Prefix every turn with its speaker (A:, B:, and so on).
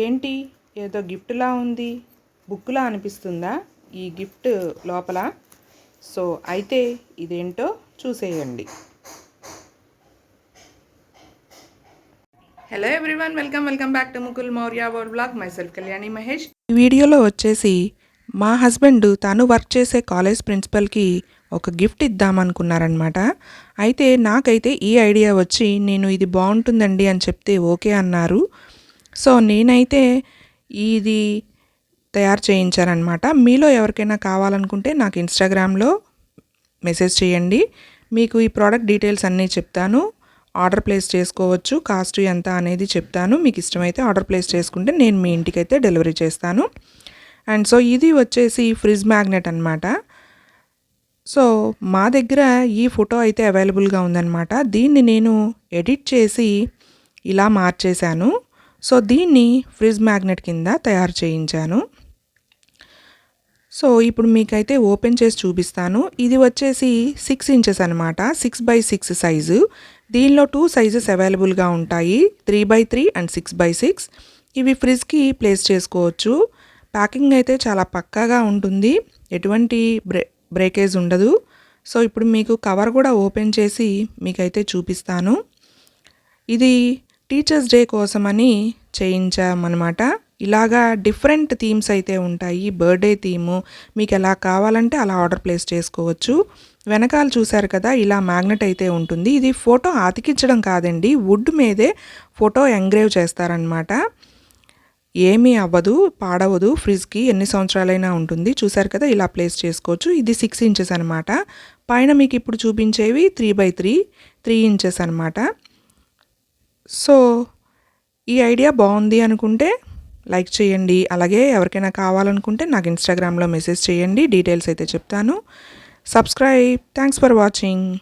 A: ఏంటి? ఏదో గిఫ్ట్లా ఉంది. బుక్లా అనిపిస్తుందా? ఈ గిఫ్ట్ లోపల. సో అయితే ఇదేంటో చూసేయండి. Hello everyone welcome welcome back to Mukul Maurya world blog myself Kalyani Mahesh ఈ వీడియోలో వచ్చేసి మా హస్బెండ్ తను వర్క్ చేసే కాలేజ్ ప్రిన్సిపల్కి ఒక గిఫ్ట్ ఇద్దామనుకున్నారనమాట అయితే నాకైతే ఈ ఐడియా వచ్చి నేను ఇది బాగుంటుందండి అని చెప్తే ఓకే అన్నారు. సో నేనైతే ఇది తయారు చేయించానమాట మీలో ఎవరికైనా కావాలనుకుంటే నాకు ఇన్స్టాగ్రామ్లో మెసేజ్ చేయండి. మీకు ఈ ప్రోడక్ట్ డీటెయిల్స్ అన్నీ చెప్తాను. ఆర్డర్ ప్లేస్ చేసుకోవచ్చు కాస్ట్ ఎంత అనేది చెప్తాను. మీకు ఇష్టమైతే ఆర్డర్ ప్లేస్ చేసుకుంటే నేను మీ ఇంటికైతే డెలివరీ చేస్తాను. అండ్ సో ఇది వచ్చేసి ఫ్రిజ్ మ్యాగ్నెట్ అనమాట సో మా దగ్గర ఈ ఫోటో అయితే అవైలబుల్గా ఉందన్నమాట. దీన్ని నేను ఎడిట్ చేసి ఇలా మార్చేశాను. సో దీన్ని ఫ్రిజ్ మ్యాగ్నెట్ కింద తయారు చేయించాను. సో ఇప్పుడు మీకైతే ఓపెన్ చేసి చూపిస్తాను. ఇది వచ్చేసి సిక్స్ ఇంచెస్ అనమాట సిక్స్ బై సిక్స్ సైజు దీనిలో టూ సైజెస్ అవైలబుల్గా ఉంటాయి. Three by three and six by six ఇవి ఫ్రిడ్జ్కి ప్లేస్ చేసుకోవచ్చు. ప్యాకింగ్ అయితే చాలా పక్కాగా ఉంటుంది. ఎటువంటి బ్రే బ్రేకేజ్ ఉండదు. సో ఇప్పుడు మీకు కవర్ కూడా ఓపెన్ చేసి మీకైతే చూపిస్తాను. ఇది టీచర్స్ డే కోసమని చేయించామన్నమాట. ఇలాగా డిఫరెంట్ థీమ్స్ అయితే ఉంటాయి. బర్త్డే థీము మీకు ఎలా కావాలంటే అలా ఆర్డర్ ప్లేస్ చేసుకోవచ్చు. వెనకాల చూశారు కదా ఇలా మ్యాగ్నెట్ అయితే ఉంటుంది. ఇది ఫోటో అతికించడం కాదండి. వుడ్ మీదే ఫోటో ఎంగ్రేవ్ చేస్తారనమాట ఏమీ అవ్వదు పాడవదు. ఫ్రిడ్జ్కి ఎన్ని సంవత్సరాలైనా ఉంటుంది. చూసారు కదా ఇలా ప్లేస్ చేసుకోవచ్చు. ఇది సిక్స్ ఇంచెస్ అనమాట పైన మీకు ఇప్పుడు చూపించేవి three by three three inches అనమాట సో ఈ ఐడియా బాగుంది అనుకుంటే లైక్ చేయండి. అలాగే ఎవరికైనా కావాలనుకుంటే నాకు ఇన్స్టాగ్రామ్లో మెసేజ్ చేయండి. డీటెయిల్స్ అయితే చెప్తాను. సబ్స్క్రైబ్. Thanks for watching.